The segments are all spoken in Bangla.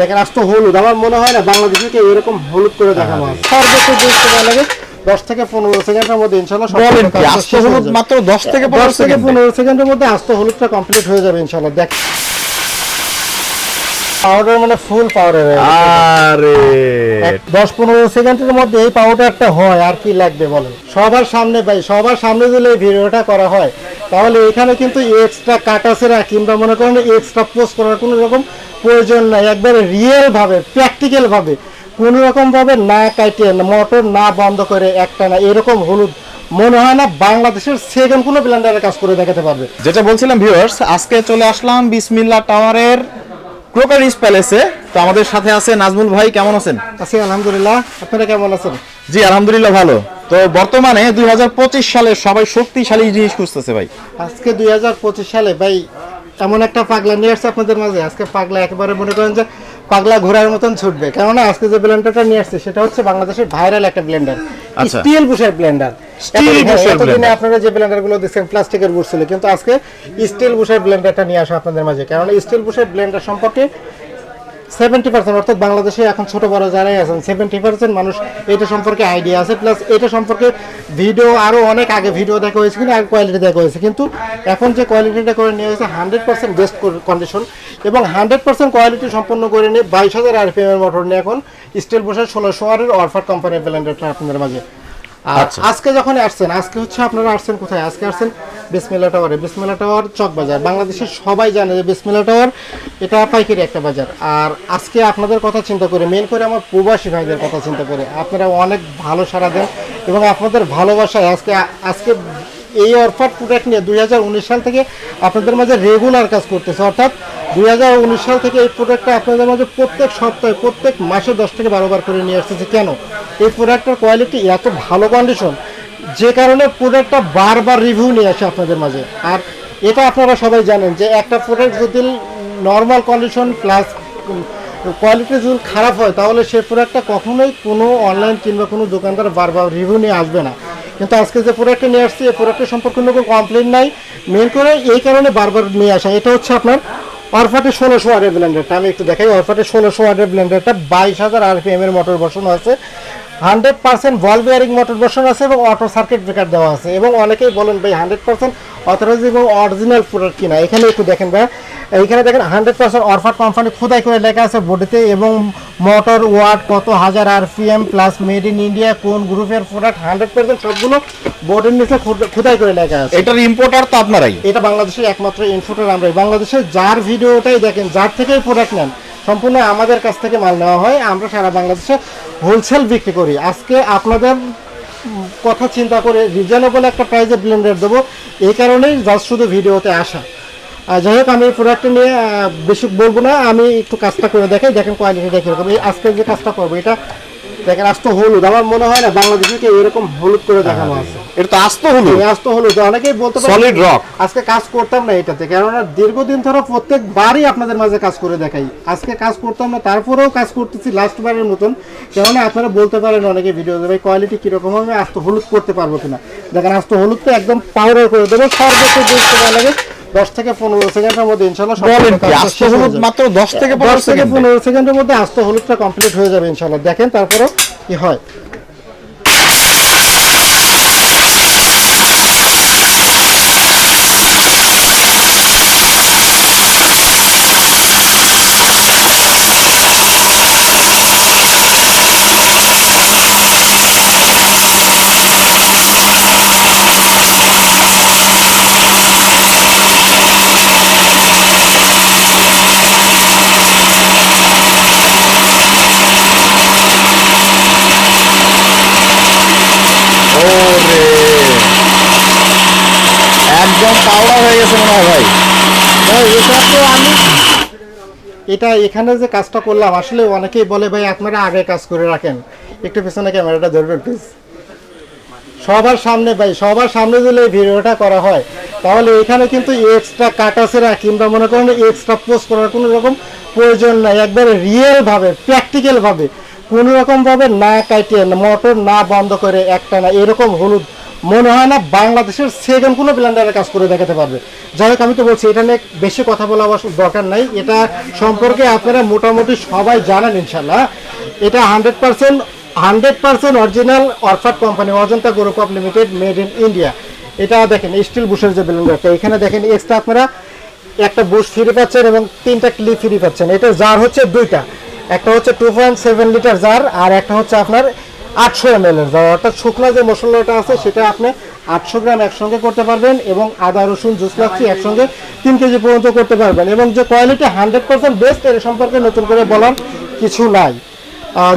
দেখেন আজ তো হলুদ। আমার মনে হয় না বাংলাদেশে এরকম হলুদ করে দেখানো হয় সর্বোচ্চ দুই সময় লাগে। দশ থেকে পনেরো সেকেন্ডের মধ্যে ইনশাল্লাহ সব বলেন কি, আস্ত হলুদ মাত্র 10 থেকে দশ থেকে পনেরো সেকেন্ডের মধ্যে আস্ত হলুদটা কমপ্লিট হয়ে যাবে ইনশাল্লাহ। দেখ। পাউডার মানে ফুল পাউডার আরে। দশ পনেরো সেকেন্ডের মধ্যে এই পাউডারটা হয় আর কি লাগবে বলেন? সবার সামনে ভাই সবার সামনে যদি এই ভিডিওটা করা হয়। তাহলে এখানে কিন্তু এক্সট্রা কাটাছেরা কিংবা মনে করেন এক্সট্রা পোস্ট করার কোনো রকম প্রয়োজন নাই একবারে রিয়েল ভাবে প্র্যাকটিক্যাল ভাবে। কোনো রকম ভাবে না কাটিয়ে মোটর না বন্ধ করে একটা না এরকম হলুদ। মনে হয় না বাংলাদেশের সেকেন্ড কোনো ব্লেন্ডারের কাজ করে দেখাতে পারবে। যেটা বলছিলাম ভিউয়ার্স আজকে চলে আসলাম বিসমিল্লা টাওয়ারের ক্রোকারিস প্যালেসে তো আমাদের সাথে আছে নাজমুল ভাই কেমন আছেন? আছি আলহামদুলিল্লাহ। আপনারা কেমন আছেন? জি আলহামদুলিল্লাহ ভালো। তো বর্তমানে দুই হাজার পঁচিশ সালে সবাই শক্তিশালী জিনিস খুঁজতেছে ভাই। আজকে দুই হাজার পঁচিশ সালে ভাই এমন একটা পাগলা নিয়ে আসছে আপনাদের মাঝে। আজকে পাগলা একেবারে মনে করেন যে পাগলা ঘোড়ার মতন ছুটবে। কেননা আজকে যে ব্লেন্ডারটা নিয়ে আসছে সেটা হচ্ছে বাংলাদেশের ভাইরাল একটা ব্লেন্ডার। স্টিল বুশের ব্লেন্ডার এতদিনে আপনারা যে ব্লেন্ডারগুলো দেখছেন প্লাস্টিকের বুশ ছিল। কিন্তু আজকে স্টিল বুশের ব্লেন্ডারটা নিয়ে আসা আপনাদের মাঝে। কারণ স্টিল বুশের ব্লেন্ডার সম্পর্কে সেভেন্টি পার্সেন্ট অর্থাৎ বাংলাদেশে এখন ছোট বড় যারাই আছেন সেভেন্টি পার্সেন্ট মানুষ এটা সম্পর্কে আইডিয়া আছে প্লাস এটা সম্পর্কে ভিডিও আরও অনেক আগে ভিডিও দেখা হয়েছে, কিন্তু আগে কোয়ালিটি দেখা হয়েছে। কিন্তু এখন যে কোয়ালিটিটা করে নিয়ে হয়েছে হান্ড্রেড পার্সেন্ট বেস্ট কন্ডিশন এবং হান্ড্রেড পার্সেন্ট কোয়ালিটি সম্পন্ন করে নিয়ে বাইশ হাজার আরপিএম এর মোটর নিয়ে এখন স্টিল বসে ষোলোশো আরের অরফার কোম্পানির ব্লেন্ডারটা আপনাদের মাঝে। আর আচ্ছা। আজকে যখন আসছেন আজকে হচ্ছে আপনারা আসছেন কোথায়? আজকে আসছেন বিসমিল্লা টাওয়ারে। বিসমিল্লা টাওয়ার চক বাজার। বাংলাদেশের সবাই জানে যে বিসমিল্লা টাওয়ার এটা পাইকারি একটা বাজার। আর আজকে আপনাদের কথা চিন্তা করে মেন করে আমার প্রবাসী ভাইদের কথা চিন্তা করে আপনারা অনেক ভালো সারা দেন এবং আপনাদের ভালোবাসায় আজকে আজকে এই অরফার প্রোডাক্ট নিয়ে দুই হাজার উনিশ সাল থেকে আপনাদের মাঝে রেগুলার কাজ করতেছে। অর্থাৎ দুই হাজার উনিশ সাল থেকে এই প্রোডাক্টটা আপনাদের মাঝে প্রত্যেক সপ্তাহে, প্রত্যেক মাসে দশ থেকে বারো বার করে নিয়ে আসতেছে। কেন? এই প্রোডাক্টটার কোয়ালিটি এত ভালো কন্ডিশন যে কারণে প্রোডাক্টটা বারবার রিভিউ নিয়ে আসে আপনাদের মাঝে। আর এটা আপনারা সবাই জানেন যে একটা প্রোডাক্ট যদি নর্মাল কন্ডিশন প্লাস কোয়ালিটি যদি খারাপ হয়, তাহলে সে প্রোডাক্টটা কখনোই কোনো অনলাইন কিংবা কোনো দোকানদার বারবার রিভিউ নিয়ে আসবে না। কিন্তু আজকে যে প্রোডাক্টটা নিয়ে আসছে, এই প্রোডাক্টের সম্পর্কে কোনো কমপ্লেন নাই। মেন করে এই কারণে বারবার নিয়ে আসা। এটা হচ্ছে আপনার অরফাটে ষোলোশো ওয়াটের ব্লেন্ডারটা, আমি একটু দেখাই অরফাটে ষোলোশো ওয়াটের ব্লেন্ডারটা, বাইশ হাজার আরপিএম এর মোটর বসানো আছে। Hundred percent ball bearing motor বসানো আছে এবং অটো সার্কিট ব্রেকার দেওয়া আছে। এবং অনেকেই বলেন ভাই হান্ড্রেড পার্সেন্ট অথরাইজ এবং অরিজিনাল প্রোডাক্ট কিনা? এখানে একটু দেখেন ভাই এইখানে দেখেন হান্ড্রেড পার্সেন্ট অরফাট কোম্পানি খোদাই করে লেখা আছে বডিতে এবং মোটর ওয়াট কত হাজার RPM plus made in India কোন গ্রুপের প্রোডাক্ট হান্ড্রেড পার্সেন্ট সবগুলো বোর্ডের নিচে খোদাই করে লেখা আছে। এটার ইম্পোর্টার তো আপনারাই। এটা বাংলাদেশের একমাত্র ইনফোটার আমরাই। বাংলাদেশে যার ভিডিওটাই দেখেন যার থেকেই প্রোডাক্ট নেন সম্পূর্ণ আমাদের কাছ থেকে মাল নেওয়া হয়। আমরা সারা বাংলাদেশে হোলসেল বিক্রি করি। আজকে আপনাদের কথা চিন্তা করে রিজনেবল একটা প্রাইসে ব্লেন্ডার দেবো। এই কারণেই জাস্ট শুধু ভিডিওতে আসা। যাই হোক, আমি প্রোডাক্টটা নিয়ে বেশি বলব না। আমি একটু কাজটা করে দেখাই। দেখেন কোয়ালিটিটা কীরকম। এই আজকে যে কাজটা করব, এটা দেখেন আজ তো হলুদ। আমার মনে হয় না বাংলাদেশকে এরকম হলুদ করে দেখানো আছে। এটা তো আস্ত হলুদ। আজ হলুদ অনেকেই বলতে পারে Solid rock। আজকে কাজ করতাম না এটাতে। কেননা দীর্ঘদিন ধরে প্রত্যেকবারই আপনাদের মাঝে কাজ করে দেখাই। আজকে কাজ করতাম না তারপরেও কাজ করতেছি লাস্ট বারের মতন। কেননা আপনারা বলতে পারেন অনেকে ভিডিও দেবে কোয়ালিটি কীরকম হবে আস্ত হলুদ করতে পারব কিনা। দেখেন আস্ত হলুদ তো একদম পাউডার করে দেবো সর্বোচ্চ সময় লাগে। দশ থেকে পনেরো সেকেন্ডের মধ্যে ইনশাআল্লাহ সব বলেন কি, আস্ত হলুদ মাত্র 10 থেকে 15 দশ থেকে সেকেন্ডে? পনেরো সেকেন্ডের মধ্যে আস্ত হলুদটা কমপ্লিট হয়ে যাবে ইনশাল্লাহ। দেখেন তারপরে কি হয়। পাউডার হয়ে গেছে মনে হয় ভাই। এটা তো আমি এটা এখানে যে কাজটা করলাম, আসলে অনেকেই বলে, ভাই, আপনারা আগে কাজ করে রাখেন। একটু পেছনে ক্যামেরাটা ধরবেন প্লিজ সবার সামনে, ভাই, সবার সামনে যদি ভিডিওটা করা হয়, তাহলে এখানে কিন্তু এক্সট্রা কাটাছেরা কিংবা মনে করেন এক্সট্রা পোস্ট করার কোনো রকম প্রয়োজন নাই। একবারে রিয়েল ভাবে প্র্যাকটিক্যাল ভাবে, কোনো রকম ভাবে না কাটিয়ে, মোটর না বন্ধ করে একটা না এরকম হলুদ মনে হয় না বাংলাদেশের সেকেন্ড কোনো ব্লেন্ডারের কাজ করে দেখাতে পারবে। যাই হোক, আমি তো বলছি, এটা নিয়ে বেশি কথা বলা অবশ্য দরকার নাই। এটা সম্পর্কে আপনারা মোটামুটি সবাই জানেন ইনশাল্লাহ এটা hundred percent hundred percent original Orpat company Ajanta group of limited made in India এটা দেখেন স্টিল বুশের যে ব্লেন্ডারটা এখানে দেখেন এক্সট্রা আপনারা একটা বুশ ফ্রি পাচ্ছেন এবং তিনটা ক্লিপ ফ্রি পাচ্ছেন। এটা জার হচ্ছে দুইটা। একটা হচ্ছে two point seven litre jar আর একটা হচ্ছে আপনার আটশো এম এর। জার অর্থাৎ শুকনো যে মশলাটা আছে সেটা আপনি আটশো গ্রাম একসঙ্গে করতে পারবেন এবং আদা রসুন জুস লাচ্ছি একসঙ্গে তিন কেজি পর্যন্ত করতে পারবেন। এবং যে কোয়ালিটি হান্ড্রেড পার্সেন্ট বেস্ট এর সম্পর্কে নতুন করে বলার কিছু নাই।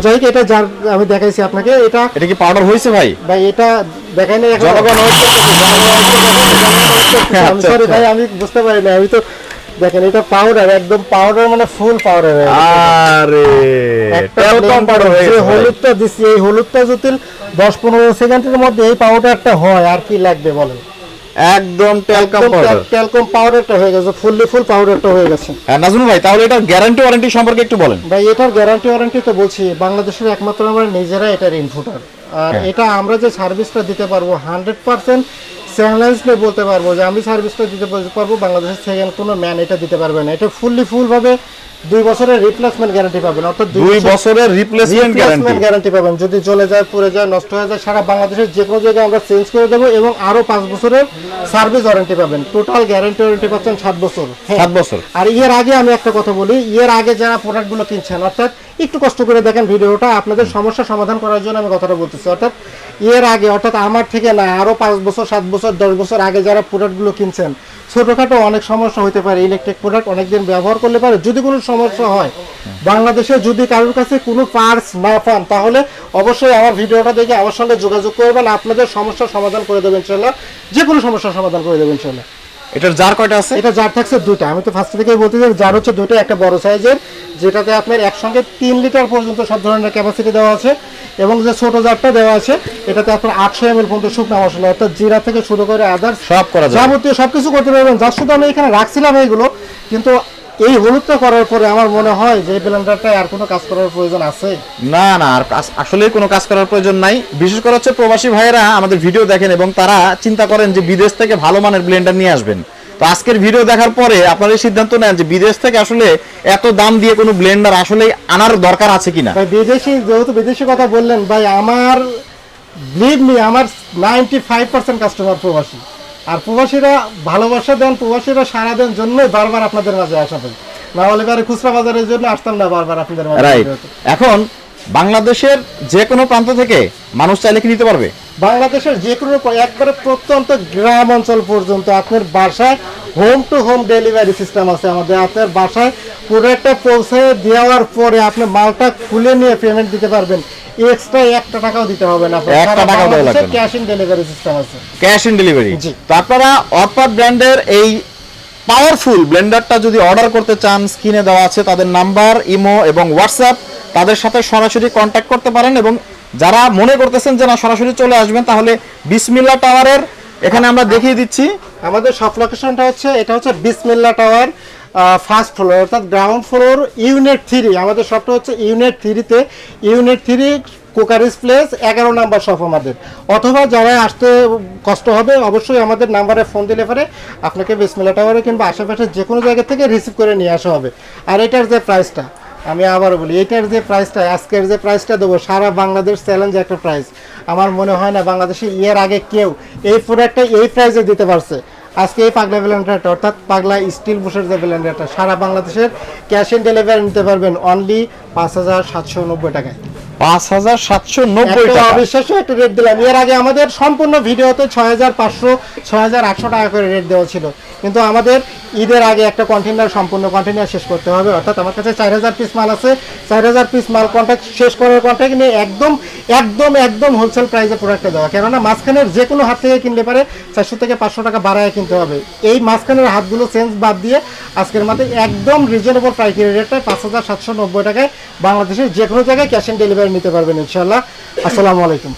যাই এটা যার আমি দেখাইছি আপনাকে। এটা এটা কি পাউডার হয়েছে ভাই? ভাই এটা দেখাই জনগণ। ভাই আমি বুঝতে পারি না আমি তো দেখেন এটা পাউডার একদম পাউডার মানে ফুল পাউডার আরে পাউডার হয়ে হলুদটা দিচ্ছি এই হলুদটা যদি দশ পনেরো সেকেন্ডের মধ্যে এই পাউডারটা হয় আর কি লাগবে বলেন? একদম পাউডার পাউডারটা হয়ে গেছে ফুললি ফুল পাউডারটা হয়ে গেছে। নাজমুল ভাই তাহলে এটার গ্যারান্টি ওয়ারেন্টি সম্পর্কে একটু বলেন। ভাই এটার গ্যারান্টি ওয়ারেন্টি তো বলছি বাংলাদেশের একমাত্র আমরা নিজেরা এটার ইনফুটার আর হ্যাঁ। এটা আমরা যে সার্ভিসটা দিতে পারব হান্ড্রেড পার্সেন্ট চ্যালেঞ্জ নিয়ে বলতে পারব যে আমি সার্ভিসটা দিতে পারব, বাংলাদেশের সেকেন্ড কোনো ম্যান এটা দিতে পারবে না। এটা ফুললি ফুল ভাবে দুই বছরের রিপ্লেসমেন্ট গ্যারান্টি পাবেন অর্থাৎ দুই বছরের রিপ্লেসমেন্ট গ্যারান্টি পাবেন। যদি চলে যায় পুড়ে যায় নষ্ট হয়ে যায় সারা বাংলাদেশের যে কোনো জায়গায় আমরা চেঞ্জ করে দেবো এবং আরও পাঁচ বছরের সার্ভিস ওয়ারেন্টি পাবেন। টোটাল গ্যারান্টি ওয়ারেন্টি পাচ্ছেন সাত বছর। হ্যাঁ। সাত বছর। আর এর আগে আমি একটা কথা বলি এর আগে যারা প্রোডাক্টগুলো কিনছেন অর্থাৎ একটু কষ্ট করে দেখেন ভিডিওটা আপনাদের সমস্যা সমাধান করার জন্য আমি কথাটা বলতেছি। অর্থাৎ এর আগে অর্থাৎ আমার থেকে না আরও পাঁচ বছর সাত বছর দশ বছর আগে যারা প্রোডাক্টগুলো কিনছেন ছোটখাটো অনেক সমস্যা হতে পারে ইলেকট্রিক প্রোডাক্ট অনেকদিন ব্যবহার করলে পারে। যদি কোনো সমস্যা হয়, বাংলাদেশে যদি কারোর কাছে কোনো পার্টস না পান, তাহলে অবশ্যই আমার ভিডিওটা দেখে আমার সঙ্গে যোগাযোগ করবেন। আপনাদের সমস্যার সমাধান করে দেবেন ইনশাল্লাহ। যে কোনো সমস্যার সমাধান করে দেবেন ইনশাল্লাহ। এটার জার কয়টা আছে? এটা জার থাকছে দুইটা। আমি তো ফার্স্ট থেকেই বলতে চাই জার হচ্ছে দুটো একটা বড় সাইজের যেটাতে আপনার একসঙ্গে তিন লিটার পর্যন্ত সব ধরনের ক্যাপাসিটি দেওয়া আছে এবং যে ছোট জারটা দেওয়া আছে এটাতে আপনার আটশো এম এল পর্যন্ত শুকনা মশলা অর্থাৎ জিরা থেকে শুরু করে আদার সব করা যাবতীয় সব কিছু করতে পারবেন। যার শুধু আমি এখানে রাখছিলাম এইগুলো কিন্তু এই হলুদটা করার পরে আমার মনে হয় যে ব্লেন্ডারটা আর কোনো কাজ করার প্রয়োজন আছে? না না আর আসলেই কোনো কাজ করার প্রয়োজন নাই। বিশেষ করে হচ্ছে প্রবাসী ভাইয়েরা আমাদের ভিডিও দেখেন এবং তারা চিন্তা করেন যে বিদেশ থেকে ভালো মানের ব্লেন্ডার নিয়ে আসবেন। তো আজকের ভিডিও দেখার পরে আপনারা সিদ্ধান্ত নেন যে বিদেশ থেকে আসলে এত দাম দিয়ে কোনো ব্লেন্ডার আসলে আনার দরকার আছে কিনা। বিদেশি যেহেতু বিদেশি কথা বললেন ভাই আমার বিলিভ মি আমার নাইনটি ফাইভ পার্সেন্ট কাস্টমার প্রবাসী। আর প্রবাসীরা ভালোবাসা দেন প্রবাসীরা সারা দেন জন্যই বারবার আপনাদের মাঝে আসা পাই না হলে এবারে খুচরা বাজারের জন্য আসতাম না বারবার আপনাদের মাঝে। রাইট এখন বাংলাদেশের যে কোনো প্রান্ত থেকে মানুষ চাইলে কি নিতে পারবে? বাংলাদেশের যে কোনো একবারে প্রত্যন্ত গ্রাম অঞ্চল পর্যন্ত আপনার বাসায় home to home delivery system আছে আমাদের। আপনার বাসায় প্রোডাক্টটা পৌঁছে দেওয়ার পরে আপনি মালটা খুলে নিয়ে পেমেন্ট দিতে পারবেন। এক্সট্রা একটা টাকাও দিতে হবে না একটা টাকাও দেওয়া লাগবে ক্যাশ ইন ডেলিভারি সিস্টেম আছে। ক্যাশ ইন ডেলিভারি জি। তো আপনারা অরপাট ব্র্যান্ডের এই পাওয়ারফুল ব্লেন্ডারটা যদি অর্ডার করতে চান স্ক্রিনে দেওয়া আছে তাদের নাম্বার ইমো এবং হোয়াটসঅ্যাপ তাদের সাথে সরাসরি কন্ট্যাক্ট করতে পারেন এবং যারা মনে করতেছেন যে না সরাসরি চলে আসবেন তাহলে বিসমিল্লা টাওয়ারের এখানে আমরা দেখিয়ে দিচ্ছি। আমাদের সব লোকেশনটা হচ্ছে এটা হচ্ছে বিসমিল্লা টাওয়ার ফার্স্ট ফ্লোর অর্থাৎ গ্রাউন্ড ফ্লোর ইউনিট থ্রি আমাদের শপটা হচ্ছে ইউনিট থ্রিতে ইউনিট থ্রি কোকারিস প্লেস এগারো নাম্বার শপ আমাদের। অথবা যারা আসতে কষ্ট হবে, অবশ্যই আমাদের নাম্বারে ফোন দিলে পরে আপনাকে বিসমিল্লা টাওয়ারে কিংবা আশেপাশে যে কোনো জায়গা থেকে রিসিভ করে নিয়ে আসা হবে। আর এটার যে প্রাইসটা আমি আবার বলি, এটার যে প্রাইসটা আজকের যে প্রাইসটা দেবো, সারা বাংলাদেশ চ্যালেঞ্জ একটা প্রাইস আমার মনে হয় না বাংলাদেশে এর আগে কেউ এই প্রোডাক্টটা এই প্রাইসে দিতে পারছে। আজকে এই পাগলা ব্লেন্ডারটা অর্থাৎ পাগলা স্টিল বুশের যে ব্লেন্ডারটা সারা বাংলাদেশের ক্যাশ অন ডেলিভারি নিতে পারবেন অনলি পাঁচ হাজার সাতশো নব্বই টাকায়। পাঁচ হাজার সাতশো নব্বই টাকা। অবিশ্বাস্য একটা রেট দিলাম। এর আগে আমাদের সম্পূর্ণ ভিডিওতে ছয় হাজার পাঁচশো ছয় হাজার আটশো টাকা করে রেট দেওয়া ছিল। কিন্তু আমাদের ঈদের আগে একটা কন্টেনার সম্পূর্ণ কন্টেনার শেষ করতে হবে। অর্থাৎ আমার কাছে চার হাজার পিস মাল আছে। চার হাজার পিস মাল কন্ট্যাক্ট শেষ করার কন্ট্যাক্ট নিয়ে একদম একদম একদম হোলসেল প্রাইসে প্রোডাক্টটা দেওয়া। কেননা মাঝখানের যে কোনো হাত থেকে কিনলে পারে চারশো থেকে পাঁচশো টাকা বাড়ায় কিনতে হবে। এই মাঝখানের হাতগুলো চেঞ্জ বাদ দিয়ে আজকের মাত্র একদম রিজনেবল প্রাইসের রেটটায় পাঁচ হাজার সাতশো নব্বই টাকায় বাংলাদেশের যে কোনো জায়গায় ক্যাশ অন ডেলিভারি নিতে পারবেন ইনশাল্লাহ আসসালামু আলাইকুম।